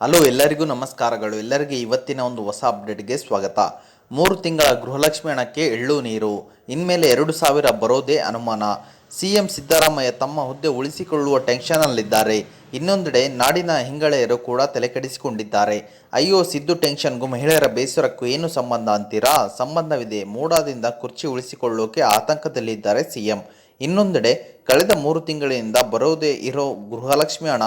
Hello, ಎಲ್ಲರಿಗೂ ನಮಸ್ಕಾರಗಳು. ಎಲ್ಲರಿಗೆ ಇವತ್ತಿನ ಒಂದು ಹೊಸ ಅಪ್ಡೇಟ್ಗೆ ಸ್ವಾಗತ. ಮೂರು ತಿಂಗಳ ಗೃಹಲಕ್ಷ್ಮಿ ಹಣಕ್ಕೆ ಎಳ್ಳು ನೀರು, ಇನ್ಮೇಲೆ ಎರಡು ಸಾವಿರ ಬರೋದೇ ಅನುಮಾನ. ಸಿಎಂ ಸಿದ್ದರಾಮಯ್ಯ ತಮ್ಮ ಹುದ್ದೆ ಉಳಿಸಿಕೊಳ್ಳುವ ಟೆನ್ಷನ್ನಲ್ಲಿದ್ದಾರೆ. ಇನ್ನೊಂದೆಡೆ ನಾಡಿನ ಹಿಂಗಳೆಯರು ಕೂಡ ತಲೆಕೆಡಿಸಿಕೊಂಡಿದ್ದಾರೆ ಅಯ್ಯೋ, ಸಿದ್ದು ಟೆನ್ಷನ್ಗೂ ಮಹಿಳೆಯರ ಬೇಸರಕ್ಕೂ ಏನು ಸಂಬಂಧ ಅಂತೀರಾ? ಸಂಬಂಧವಿದೆ. ಮೂಡಾದಿಂದ ಕುರ್ಚಿ ಉಳಿಸಿಕೊಳ್ಳೋಕೆ ಆತಂಕದಲ್ಲಿದ್ದಾರೆ ಸಿಎಂ. ಇನ್ನೊಂದೆಡೆ, ಕಳೆದ ಮೂರು ತಿಂಗಳಿಂದ ಬರೋದೇ ಇರೋ ಗೃಹಲಕ್ಷ್ಮಿ ಹಣ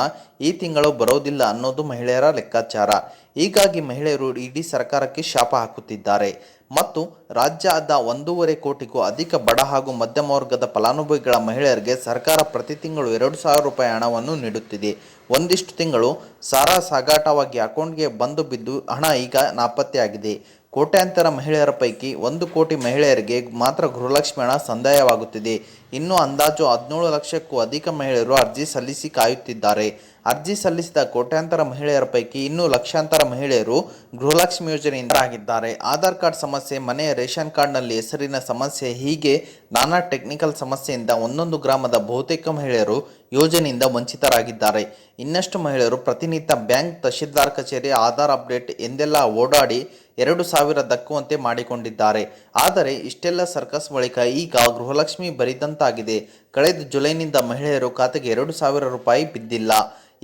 ಈ ತಿಂಗಳು ಬರೋದಿಲ್ಲ ಅನ್ನೋದು ಮಹಿಳೆಯರ ಲೆಕ್ಕಾಚಾರ. ಹೀಗಾಗಿ ಮಹಿಳೆಯರು ಇಡೀ ಸರ್ಕಾರಕ್ಕೆ ಶಾಪ ಹಾಕುತ್ತಿದ್ದಾರೆ. ಮತ್ತು ರಾಜ್ಯದ ಒಂದೂವರೆ ಕೋಟಿಗೂ ಅಧಿಕ ಬಡ ಹಾಗೂ ಮಧ್ಯಮ ವರ್ಗದ ಫಲಾನುಭವಿಗಳ ಮಹಿಳೆಯರಿಗೆ ಸರ್ಕಾರ ಪ್ರತಿ ತಿಂಗಳು ಎರಡು ಸಾವಿರ ರೂಪಾಯಿ ಹಣವನ್ನು ನೀಡುತ್ತಿದೆ. ಒಂದಿಷ್ಟು ತಿಂಗಳು ಸಾರಾ ಸಾಗಾಟವಾಗಿ ಅಕೌಂಟ್ಗೆ ಬಂದು ಬಿದ್ದು ಹಣ ಈಗ ನಾಪತ್ತೆಯಾಗಿದೆ. ಕೋಟ್ಯಾಂತರ ಮಹಿಳೆಯರ ಪೈಕಿ ಒಂದು ಕೋಟಿ ಮಹಿಳೆಯರಿಗೆ ಮಾತ್ರ ಗೃಹಲಕ್ಷ್ಮಿ ಹಣ ಸಂದಾಯವಾಗುತ್ತಿದೆ. ಇನ್ನು ಅಂದಾಜು ಹದಿನೇಳು ಲಕ್ಷಕ್ಕೂ ಅಧಿಕ ಮಹಿಳೆಯರು ಅರ್ಜಿ ಸಲ್ಲಿಸಿ ಕಾಯುತ್ತಿದ್ದಾರೆ. ಅರ್ಜಿ ಸಲ್ಲಿಸಿದ ಕೋಟ್ಯಾಂತರ ಮಹಿಳೆಯರ ಪೈಕಿ ಇನ್ನೂ ಲಕ್ಷಾಂತರ ಮಹಿಳೆಯರು ಗೃಹಲಕ್ಷ್ಮಿ ಯೋಜನೆಯಿಂದ ಆಗಿದ್ದಾರೆ. ಆಧಾರ್ ಕಾರ್ಡ್ ಸಮಸ್ಯೆ ಮನೆಯ ರೇಷನ್ ಕಾರ್ಡ್ನಲ್ಲಿ ಹೆಸರಿನ ಸಮಸ್ಯೆ, ಹೀಗೆ ನಾನಾ ಟೆಕ್ನಿಕಲ್ ಸಮಸ್ಯೆಯಿಂದ ಒಂದೊಂದು ಗ್ರಾಮದ ಬಹುತೇಕ ಮಹಿಳೆಯರು ಯೋಜನೆಯಿಂದ ವಂಚಿತರಾಗಿದ್ದಾರೆ. ಇನ್ನಷ್ಟು ಮಹಿಳೆಯರು ಪ್ರತಿನಿತ್ಯ ಬ್ಯಾಂಕ್ ತಹಶೀಲ್ದಾರ್ ಕಚೇರಿ ಆಧಾರ್ ಅಪ್ಡೇಟ್ ಎಂದೆಲ್ಲ ಓಡಾಡಿ ಎರಡು ಸಾವಿರ ದಕ್ಕುವಂತೆ ಮಾಡಿಕೊಂಡಿದ್ದಾರೆ. ಆದರೆ ಇಷ್ಟೆಲ್ಲ ಸರ್ಕಸ್ ಬಳಿಕ ಈಗ ಗೃಹಲಕ್ಷ್ಮಿ ಬರಿದಂತಾಗಿದೆ. ಕಳೆದ ಜುಲೈನಿಂದ ಮಹಿಳೆಯರು ಖಾತೆಗೆ ಎರಡು ಸಾವಿರ ರೂಪಾಯಿ ಬಿದ್ದಿಲ್ಲ.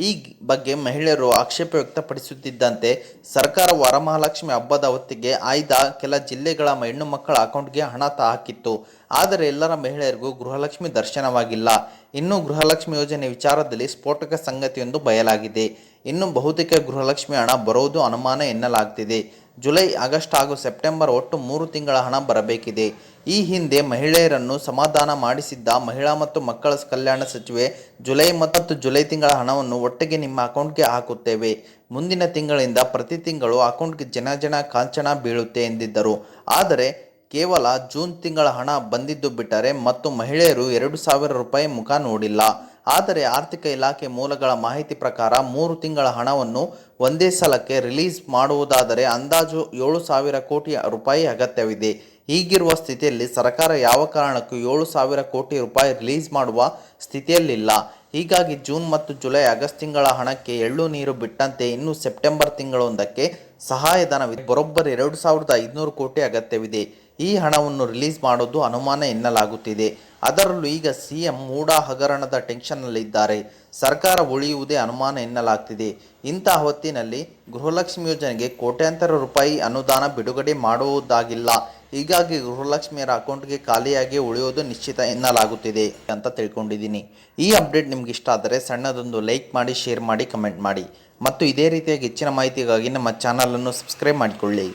ಈ ಬಗ್ಗೆ ಮಹಿಳೆಯರು ಆಕ್ಷೇಪ ವ್ಯಕ್ತಪಡಿಸುತ್ತಿದ್ದಂತೆ ಸರ್ಕಾರ ವರಮಹಾಲಕ್ಷ್ಮಿ ಹಬ್ಬದ ಹೊತ್ತಿಗೆ ಆಯ್ದ ಕೆಲ ಜಿಲ್ಲೆಗಳ ಹೆಣ್ಣು ಮಕ್ಕಳ ಅಕೌಂಟ್ಗೆ ಹಣ ಹಾಕಿತ್ತು. ಆದರೆ ಎಲ್ಲರ ಮಹಿಳೆಯರಿಗೂ ಗೃಹಲಕ್ಷ್ಮಿ ದರ್ಶನವಾಗಿಲ್ಲ. ಇನ್ನು ಗೃಹಲಕ್ಷ್ಮಿ ಯೋಜನೆ ವಿಚಾರದಲ್ಲಿ ಸ್ಫೋಟಕ ಸಂಗತಿಯೊಂದು ಬಯಲಾಗಿದೆ. ಇನ್ನು ಬಹುತೇಕ ಗೃಹಲಕ್ಷ್ಮಿ ಹಣ ಬರೋದು ಅನುಮಾನ ಎನ್ನಲಾಗ್ತಿದೆ. ಜುಲೈ, ಆಗಸ್ಟ್ ಹಾಗೂ ಸೆಪ್ಟೆಂಬರ್ ಒಟ್ಟು ಮೂರು ತಿಂಗಳ ಹಣ ಬರಬೇಕಿದೆ. ಈ ಹಿಂದೆ ಮಹಿಳೆಯರನ್ನು ಸಮಾಧಾನ ಮಾಡಿಸಿದ್ದ ಮಹಿಳಾ ಮತ್ತು ಮಕ್ಕಳ ಕಲ್ಯಾಣ ಸಚಿವೆ, ಜುಲೈ ಮತ್ತು ಜುಲೈ ತಿಂಗಳ ಹಣವನ್ನು ಒಟ್ಟಿಗೆ ನಿಮ್ಮ ಅಕೌಂಟ್ಗೆ ಹಾಕುತ್ತೇವೆ. ಮುಂದಿನ ತಿಂಗಳಿಂದ ಪ್ರತಿ ತಿಂಗಳು ಅಕೌಂಟ್ಗೆ ಜನ ಜನ ಕಾಂಚನ ಬೀಳುತ್ತೆ ಎಂದಿದ್ದರು. ಆದರೆ ಕೇವಲ ಜೂನ್ ತಿಂಗಳ ಹಣ ಬಂದಿದ್ದು ಬಿಟ್ಟರೆ ಮತ್ತು ಮಹಿಳೆಯರು ಎರಡು ಸಾವಿರ ರೂಪಾಯಿ ಮುಖ ನೋಡಿಲ್ಲ. ಆದರೆ ಆರ್ಥಿಕ ಇಲಾಖೆ ಮೂಲಗಳ ಮಾಹಿತಿ ಪ್ರಕಾರ ಮೂರು ತಿಂಗಳ ಹಣವನ್ನು ಒಂದೇ ಸಲಕ್ಕೆ ರಿಲೀಸ್ ಮಾಡುವುದಾದರೆ ಅಂದಾಜು ಏಳು ಸಾವಿರ ಕೋಟಿ ರೂಪಾಯಿ ಅಗತ್ಯವಿದೆ. ಈಗಿರುವ ಸ್ಥಿತಿಯಲ್ಲಿ ಸರ್ಕಾರ ಯಾವ ಕಾರಣಕ್ಕೂ ಏಳು ಸಾವಿರ ಕೋಟಿ ರೂಪಾಯಿ ರಿಲೀಸ್ ಮಾಡುವ ಸ್ಥಿತಿಯಲ್ಲಿಲ್ಲ. ಹೀಗಾಗಿ ಜೂನ್ ಮತ್ತು ಜುಲೈ ಆಗಸ್ಟ್ ತಿಂಗಳ ಹಣಕ್ಕೆ ಎಳ್ಳು ನೀರು ಬಿಟ್ಟಂತೆ ಇನ್ನು ಸೆಪ್ಟೆಂಬರ್ ತಿಂಗಳೊಂದಕ್ಕೆ ಸಹಾಯಧನ ಬರೋಬ್ಬರಿ ಎರಡು ಸಾವಿರದ ಐದುನೂರು ಕೋಟಿ ಅಗತ್ಯವಿದೆ. ಈ ಹಣವನ್ನು ರಿಲೀಸ್ ಮಾಡೋದು ಅನುಮಾನ ಎನ್ನಲಾಗುತ್ತಿದೆ. ಅದರಲ್ಲೂ ಈಗ ಸಿಎಂ ಮೂಡಾ ಹಗರಣದ ಟೆನ್ಷನ್ನಲ್ಲಿದ್ದಾರೆ. ಸರ್ಕಾರ ಉಳಿಯುವುದೇ ಅನುಮಾನ ಎನ್ನಲಾಗ್ತಿದೆ. ಇಂತಹ ಹೊತ್ತಿನಲ್ಲಿ ಗೃಹಲಕ್ಷ್ಮಿ ಯೋಜನೆಗೆ ಕೋಟ್ಯಾಂತರ ರೂಪಾಯಿ ಅನುದಾನ ಬಿಡುಗಡೆ ಮಾಡುವುದಾಗಿಲ್ಲ. ಹೀಗಾಗಿ ಗೃಹಲಕ್ಷ್ಮಿಯರ ಅಕೌಂಟ್ಗೆ ಖಾಲಿಯಾಗಿ ಉಳಿಯೋದು ನಿಶ್ಚಿತ ಎನ್ನಲಾಗುತ್ತಿದೆ ಅಂತ ತಿಳ್ಕೊಂಡಿದ್ದೀನಿ. ಈ ಅಪ್ಡೇಟ್ ನಿಮ್ಗೆ ಇಷ್ಟ ಆದರೆ ಸಣ್ಣದೊಂದು ಲೈಕ್ ಮಾಡಿ, ಶೇರ್ ಮಾಡಿ, ಕಮೆಂಟ್ ಮಾಡಿ. ಮತ್ತು ಇದೇ ರೀತಿಯಾಗಿ ಹೆಚ್ಚಿನ ಮಾಹಿತಿಗಾಗಿ ನಮ್ಮ ಚಾನಲನ್ನು ಸಬ್ಸ್ಕ್ರೈಬ್ ಮಾಡಿಕೊಳ್ಳಿ.